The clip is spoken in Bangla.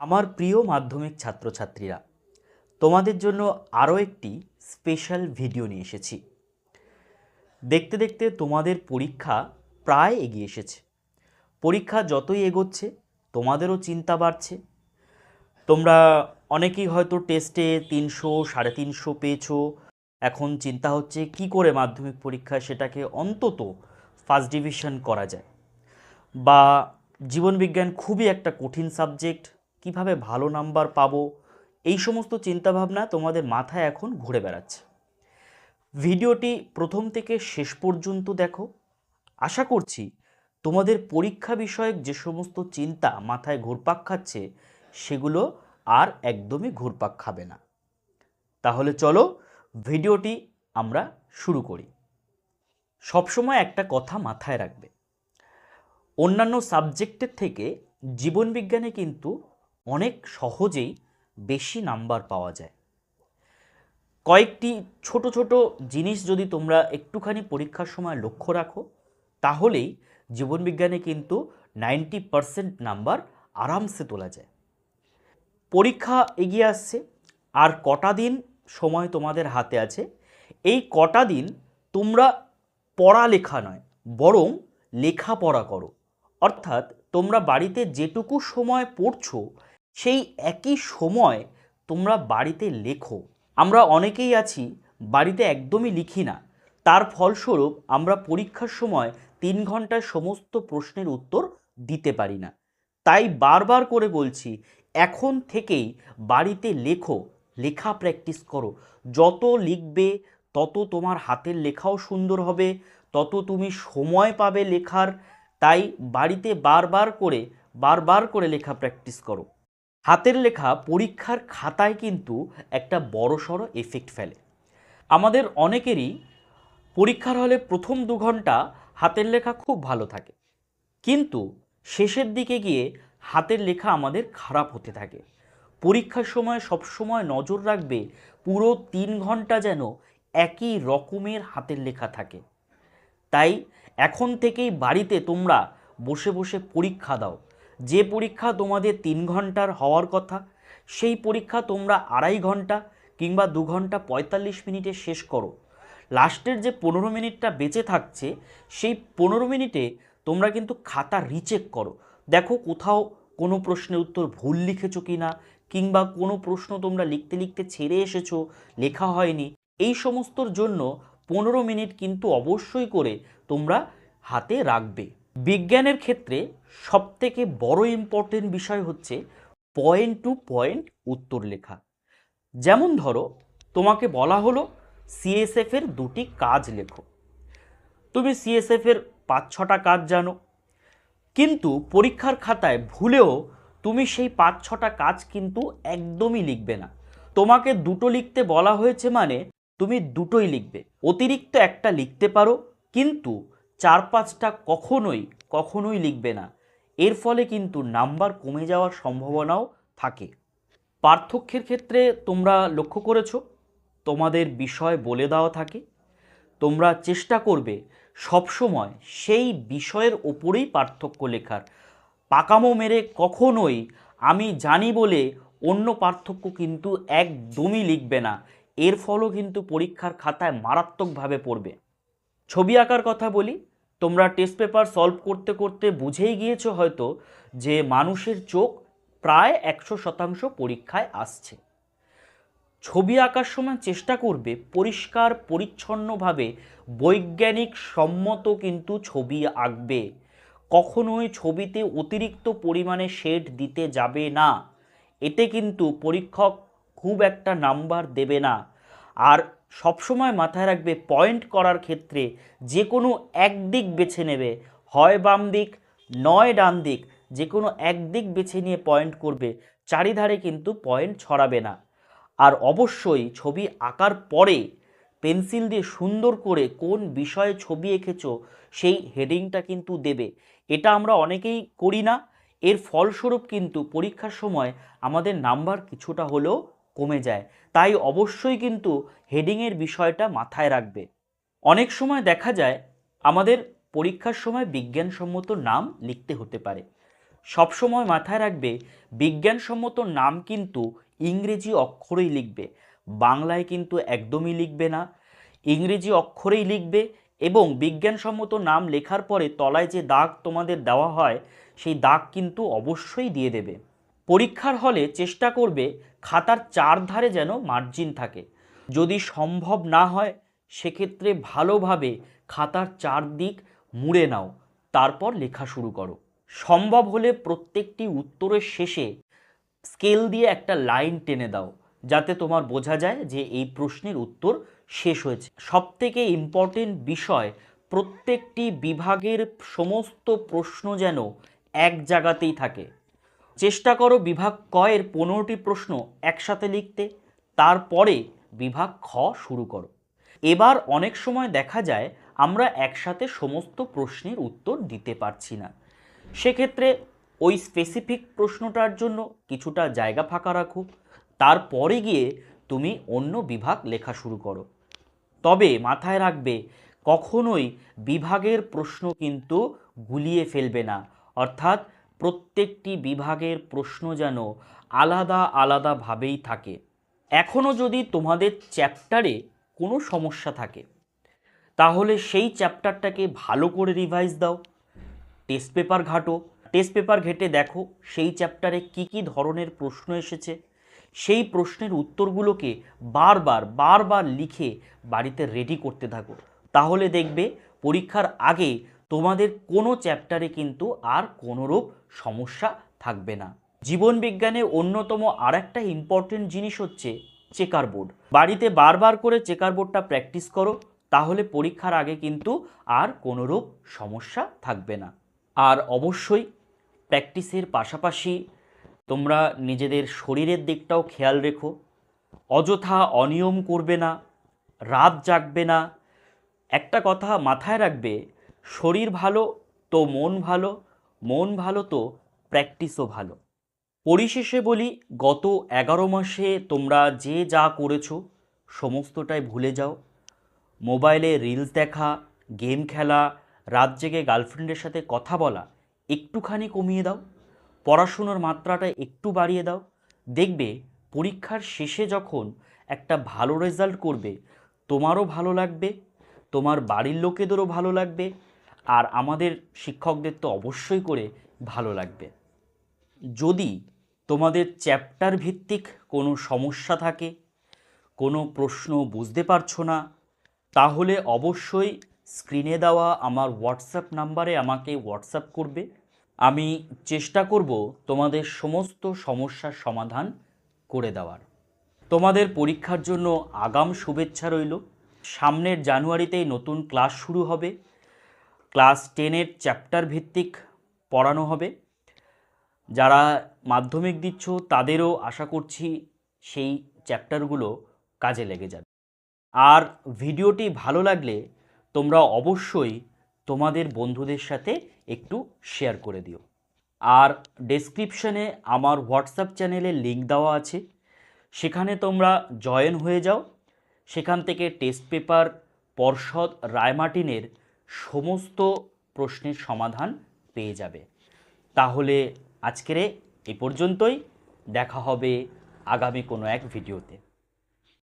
আমার প্রিয় মাধ্যমিক ছাত্রছাত্রীরা, তোমাদের জন্য আরও একটি স্পেশাল ভিডিও নিয়ে এসেছি। দেখতে দেখতে তোমাদের পরীক্ষা প্রায় এগিয়ে এসেছে। পরীক্ষা যতই এগোচ্ছে, তোমাদেরও চিন্তা বাড়ছে। তোমরা অনেকেই হয়তো টেস্টে তিনশো, সাড়ে তিনশো পেয়েছ। এখন চিন্তা হচ্ছে কি করে মাধ্যমিক পরীক্ষায় সেটাকে অন্তত ফার্স্ট ডিভিশন করা যায়। বা জীবনবিজ্ঞান খুবই একটা কঠিন সাবজেক্ট কীভাবে ভালো নাম্বার পাবো? এই সমস্ত চিন্তাভাবনা তোমাদের মাথায় এখন ঘুরে বেড়াচ্ছে। ভিডিওটি প্রথম থেকে শেষ পর্যন্ত দেখো। আশা করছি তোমাদের পরীক্ষা বিষয়ক যে সমস্ত চিন্তা মাথায় ঘুরপাক খাচ্ছে, সেগুলো আর একদমই ঘুরপাক খাবে না। তাহলে চলো ভিডিওটি আমরা শুরু করি। সবসময় একটা কথা মাথায় রাখবে। অন্যান্য সাবজেক্টের থেকে জীবনবিজ্ঞানে কিন্তু অনেক সহজেই বেশি নাম্বার পাওয়া যায়। কয়েকটি ছোট ছোট জিনিস যদি তোমরা একটুখানি পরীক্ষার সময় লক্ষ্য রাখো, তাহলেই জীবনবিজ্ঞানে কিন্তু নাইনটি পারসেন্ট নাম্বার আরামসে তোলা যায়। পরীক্ষা এগিয়ে আসছে, আর কটা দিন সময় তোমাদের হাতে আছে। এই কটা দিন তোমরা পড়ালেখা নয়, বরং লেখাপড়া করো। অর্থাৎ তোমরা বাড়িতে যেটুকু সময় পড়ছো সেই একই সময় তোমরা বাড়িতে লেখো। আমরা অনেকেই আছি, বাড়িতে একদমই লিখি না। তার ফলস্বরূপ আমরা পরীক্ষার সময় তিন ঘণ্টার সমস্ত প্রশ্নের উত্তর দিতে পারি না। তাই বারবার করে বলছি, এখন থেকেই বাড়িতে লেখো, লেখা প্র্যাকটিস করো। যত লিখবে, তত তোমার হাতের লেখাও সুন্দর হবে, তত তুমি সময় পাবে লেখার। তাই বাড়িতে বারবার করে বারবার করে লেখা প্র্যাকটিস করো। হাতের লেখা পরীক্ষার খাতায় কিন্তু একটা বড়সড় এফেক্ট ফেলে। আমাদের অনেকেরই পরীক্ষার হলে প্রথম দু ঘণ্টা হাতের লেখা খুব ভালো থাকে। কিন্তু শেষের দিকে গিয়ে হাতের লেখা আমাদের খারাপ হতে থাকে। পরীক্ষার সময় সবসময় নজর রাখবে পুরো তিন ঘণ্টা যেন একই রকমের হাতের লেখা থাকে। তাই এখন থেকেই বাড়িতে তোমরা বসে বসে পরীক্ষা দাও। যে পরীক্ষা তোমাদের তিন ঘণ্টার হওয়ার কথা, সেই পরীক্ষা তোমরা আড়াই ঘণ্টা কিংবা দু ঘণ্টা পঁয়তাল্লিশ মিনিটে শেষ করো। লাস্টের যে পনেরো মিনিটটা বেঁচে থাকছে, সেই পনেরো মিনিটে তোমরা কিন্তু খাতা রিচেক করো। দেখো কোথাও কোনো প্রশ্নের উত্তর ভুল লিখেছো কি না কিংবা কোনো প্রশ্ন তোমরা লিখতে লিখতে ছেড়ে এসেছ, লেখা হয়নি, এই সমস্তর জন্য পনেরো মিনিট কিন্তু অবশ্যই করে তোমরা হাতে রাখবে। বিজ্ঞানের ক্ষেত্রে সবথেকে বড় ইম্পর্টেন্ট বিষয় হচ্ছে পয়েন্ট টু পয়েন্ট উত্তর লেখা। যেমন ধরো, তোমাকে বলা হলো সিএসএফ এর দুটি কাজ লেখো। তুমি সিএসএফ এর পাঁচ ছটা কাজ জানো। কিন্তু পরীক্ষার খাতায় ভুলেও তুমি সেই পাঁচ ছটা কাজ কিন্তু একদমই লিখবে না। তোমাকে দুটো লিখতে বলা হয়েছে মানে তুমি দুটোই লিখবে। অতিরিক্ত একটা লিখতে পারো, কিন্তু চার পাঁচটা কখনোই কখনোই লিখবে না। এর ফলে কিন্তু নাম্বার কমে যাওয়ার সম্ভাবনাও থাকে। পার্থক্যের ক্ষেত্রে তোমরা লক্ষ্য করেছ, তোমাদের বিষয় বলে দেওয়া থাকে। তোমরা চেষ্টা করবে সবসময় সেই বিষয়ের ওপরেই পার্থক্য লেখার। পাকামো মেরে কখনোই আমি জানি বলে অন্য পার্থক্য কিন্তু একদমই লিখবে না। এর ফলও কিন্তু পরীক্ষার খাতায় মারাত্মকভাবে পড়বে। ছবি আঁকার কথা বলি, তোমরা টেস্ট পেপার সলভ করতে করতে বুঝেই গিয়েছো হয়তো যে মানুষের চোখ প্রায় একশো শতাংশ পরীক্ষায় আসছে। ছবি আঁকার সময় চেষ্টা করবে পরিষ্কার, পরিচ্ছন্নভাবে বৈজ্ঞানিক সম্মত কিন্তু ছবি আঁকবে। কখনোই ছবিতে অতিরিক্ত পরিমাণে শেড দিতে যাবে না। এতে কিন্তু পরীক্ষক খুব একটা নাম্বার দেবে না। আর সবসময় মাথায় রাখবে পয়েন্ট করার ক্ষেত্রে যে কোনো একদিক বেছে নেবে। হয় বাম দিক, নয় ডান দিক যে কোনো একদিক বেছে নিয়ে পয়েন্ট করবে। চারিধারে কিন্তু পয়েন্ট ছড়াবে না। আর অবশ্যই ছবি আঁকার পরে পেন্সিল দিয়ে সুন্দর করে কোন বিষয়ে ছবি এঁকেছো, সেই হেডিংটা কিন্তু দেবে। এটা আমরা অনেকেই করি না। এর ফলস্বরূপ কিন্তু পরীক্ষার সময় আমাদের নাম্বার কিছুটা হলেও কমে যায়। তাই অবশ্যই কিন্তু হেডিংয়ের বিষয়টা মাথায় রাখবে। অনেক সময় দেখা যায় আমাদের পরীক্ষার সময় বিজ্ঞানসম্মত নাম লিখতে হতে পারে। সবসময় মাথায় রাখবে, বিজ্ঞানসম্মত নাম কিন্তু ইংরেজি অক্ষরেই লিখবে। বাংলায় কিন্তু একদমই লিখবে না। ইংরেজি অক্ষরেই লিখবে এবং বিজ্ঞানসম্মত নাম লেখার পরে তলায় যে দাগ তোমাদের দেওয়া হয়, সেই দাগ কিন্তু অবশ্যই দিয়ে দেবে। পরীক্ষার হলে চেষ্টা করবে খাতার চারধারে যেন মার্জিন থাকে। যদি সম্ভব না হয়, সেক্ষেত্রে ভালোভাবে খাতার চারদিক মুড়ে নাও, তারপর লেখা শুরু করো। সম্ভব হলে প্রত্যেকটি উত্তরের শেষে স্কেল দিয়ে একটা লাইন টেনে দাও, যাতে তোমার বোঝা যায় যে এই প্রশ্নের উত্তর শেষ হয়েছে। সবথেকে ইম্পর্টেন্ট বিষয়, প্রত্যেকটি বিভাগের সমস্ত প্রশ্ন যেন এক জায়গাতেই থাকে। চেষ্টা করো বিভাগ ক এর পনেরোটি প্রশ্ন একসাথে লিখতে, তারপরে বিভাগ খ শুরু করো। এবার অনেক সময় দেখা যায় আমরা একসাথে সমস্ত প্রশ্নের উত্তর দিতে পারছি না। সেক্ষেত্রে ওই স্পেসিফিক প্রশ্নটার জন্য কিছুটা জায়গা ফাঁকা রাখো, তারপরে গিয়ে তুমি অন্য বিভাগ লেখা শুরু করো। তবে মাথায় রাখবে, কখনোই বিভাগের প্রশ্ন কিন্তু গুলিয়ে ফেলবে না, অর্থাৎ প্রত্যেকটি বিভাগের প্রশ্ন যেন আলাদা আলাদাভাবেই থাকে। এখনও যদি তোমাদের চ্যাপ্টারে কোনো সমস্যা থাকে, তাহলে সেই চ্যাপ্টারটাকে ভালো করে রিভাইজ দাও, টেস্ট পেপার ঘাটো, টেস্ট পেপার ঘেটে দেখো সেই চ্যাপ্টারে কি কি ধরনের প্রশ্ন এসেছে, সেই প্রশ্নের উত্তরগুলোকে বারবার বারবার লিখে বাড়িতে রেডি করতে থাকো। তাহলে দেখবে পরীক্ষার আগে তোমাদের কোনো চ্যাপ্টারে কিন্তু আর কোনোরূপ সমস্যা থাকবে না। জীবন বিজ্ঞানে অন্যতম আর একটা ইম্পর্টেন্ট জিনিস হচ্ছে চেকার বোর্ড বাড়িতে বারবার করে চেকার বোর্ডটা প্র্যাকটিস করো, তাহলে পরীক্ষার আগে কিন্তু আর কোনোরূপ সমস্যা থাকবে না। আর অবশ্যই প্র্যাকটিসের পাশাপাশি তোমরা নিজেদের শরীরের দিকটাও খেয়াল রেখো। অযথা অনিয়ম করবে না, রাত জাগবে না। একটা কথা মাথায় রাখবে শরীর ভালো তো মন ভালো মন ভালো তো প্র্যাকটিসও ভালো। পরিশেষে বলি, গত এগারো মাসে তোমরা যে যা করেছ সমস্তটাই ভুলে যাও। মোবাইলে রিলস দেখা গেম খেলা, রাত জেগে গার্লফ্রেন্ডের সাথে কথা বলা, একটুখানি কমিয়ে দাও। পড়াশুনোর মাত্রাটা একটু বাড়িয়ে দাও। দেখবে পরীক্ষার শেষে যখন একটা ভালো রেজাল্ট করবে, তোমারও ভালো লাগবে, তোমার বাড়ির লোকেদেরও ভালো লাগবে আর আমাদের শিক্ষকদের তো অবশ্যই করে ভালো লাগবে। যদি তোমাদের চ্যাপ্টার ভিত্তিক কোনো সমস্যা থাকে, কোনো প্রশ্ন বুঝতে পারছ না, তাহলে অবশ্যই স্ক্রিনে দেওয়া আমার হোয়াটসঅ্যাপ নাম্বারে আমাকে হোয়াটসঅ্যাপ করবে। আমি চেষ্টা করব তোমাদের সমস্ত সমস্যার সমাধান করে দেওয়ার। তোমাদের পরীক্ষার জন্য আগাম শুভেচ্ছা রইল। সামনের জানুয়ারিতেই নতুন ক্লাস শুরু হবে। ক্লাস টেনের চ্যাপ্টার ভিত্তিক পড়ানো হবে। যারা মাধ্যমিক দিচ্ছ, তাদেরও আশা করছি সেই চ্যাপ্টারগুলো কাজে লেগে যাবে। আর ভিডিওটি ভালো লাগলে তোমরা অবশ্যই তোমাদের বন্ধুদের সাথে একটু শেয়ার করে দিও। আর ডেসক্রিপশনে আমার হোয়াটসঅ্যাপ চ্যানেলে লিঙ্ক দেওয়া আছে। সেখানে তোমরা জয়েন হয়ে যাও। সেখান থেকে টেস্ট পেপার পর্ষদ রায়মার্টিনের সমস্ত প্রশ্নের সমাধান পেয়ে যাবে। তাহলে আজকের এ পর্যন্তই। দেখা হবে আগামী কোনো এক ভিডিওতে।